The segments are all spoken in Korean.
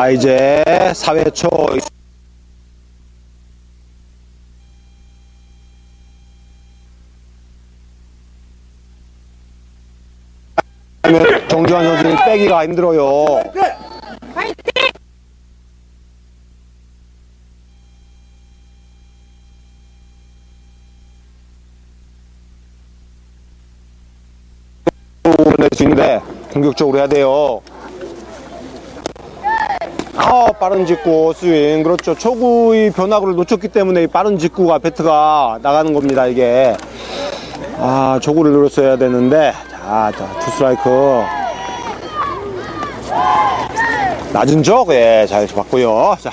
아, 이제 4회초 정주환 선수는 빼기가 힘들어요. 낼수 있는데 공격적으로 해야 돼요. 아, 빠른 직구 스윙 그렇죠. 초구의 변화구를 놓쳤기 때문에 이 빠른 직구가 배트가 나가는 겁니다. 이게 아 초구를 노렸어야 되는데 자, 자, 투 스트라이크 낮은 적, 예, 잘 봤고요. 자.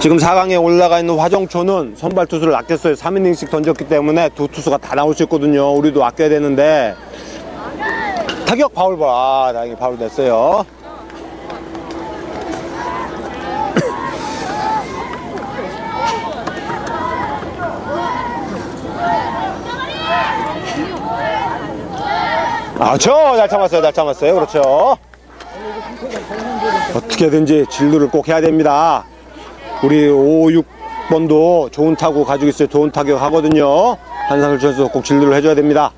지금 4강에 올라가 있는 화정초는 선발 투수를 아꼈어요. 3이닝씩 던졌기 때문에 두 투수가 다 나올 수 있거든요. 우리도 아껴야 되는데. 타격 파울볼. 아, 다행히 파울 됐어요. 아, 저, 잘 참았어요. 잘 참았어요. 그렇죠. 어떻게든지 진루를 꼭 해야 됩니다. 우리 5, 6번도 좋은 타구 가지고 있어요. 좋은 타격 하거든요. 한상일 선수 꼭 진루를 해줘야 됩니다.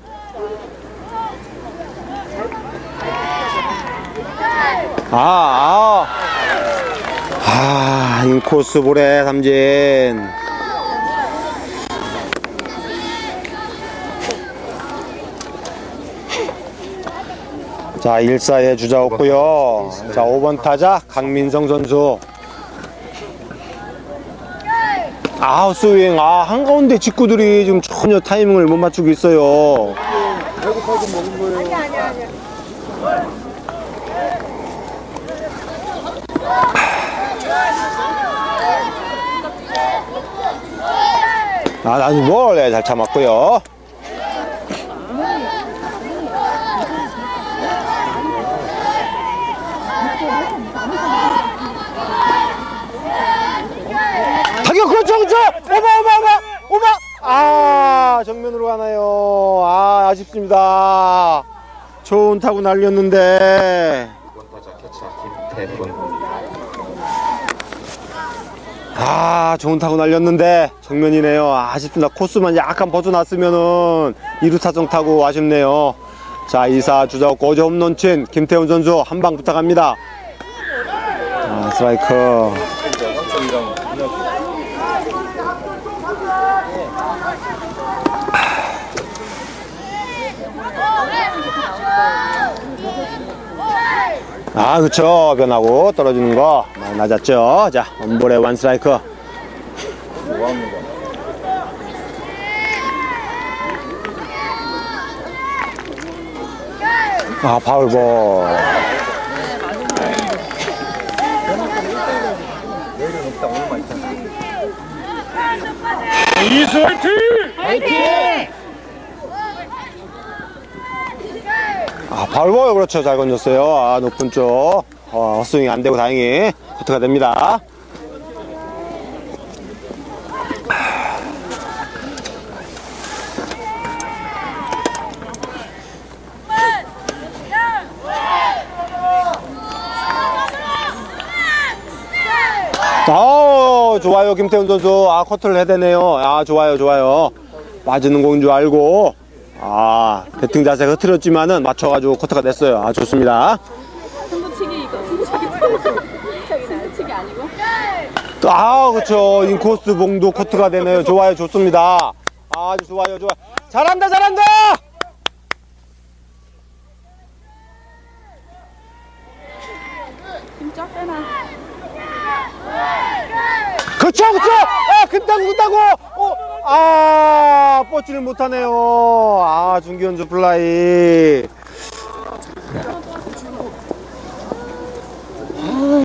아, 아. 아, 인코스 볼에 삼진. 자, 1사에 주자 없고요. 자, 5번 타자 강민성 선수. 아, 스윙. 아, 한가운데 직구들이 지금 전혀 타이밍을 못 맞추고 있어요. 아, 나도 뭘, 네, 잘 참았고요. 타격 그렇죠 그렇죠. 오바 오바 오바 오바 아 정면으로 가나요? 아 아쉽습니다. 좋은 타구 날렸는데. 이번 타자 캐쳐 김태훈 아 좋은 타구 날렸는데 정면이네요. 아, 아쉽습니다. 코스만 약간 벗어났으면은 2루 타정 타고 아쉽네요. 자 2사 주자 없고 어제 홈런 친 김태훈 선수 한 방 부탁합니다. 자 스트라이크 아 그쵸. 변하고 떨어지는 거. 많이 낮았죠. 자 원볼에 원 스트라이크. 아 파울볼 아 파울볼 그렇죠. 잘 건졌어요. 아 높은 쪽. 어, 헛스윙이 안 되고 다행히 커트가 됩니다. 아 좋아요 김태훈 선수. 아 커트를 해야 되네요. 아 좋아요 좋아요. 맞는 공인 줄 알고 아 배팅 자세가 흐트렸지만은 맞춰가지고 커트가 됐어요. 아 좋습니다. 승부치기 이거 승부치기 아니고 아 그렇죠 인코스 봉도 커트가 되네요. 좋아요 좋습니다. 아주 좋아요 좋아 잘한다 잘한다! 그쵸 그쵸! 아 근다고 어, 아 뻗지를 못하네요. 아 중기현주 플라이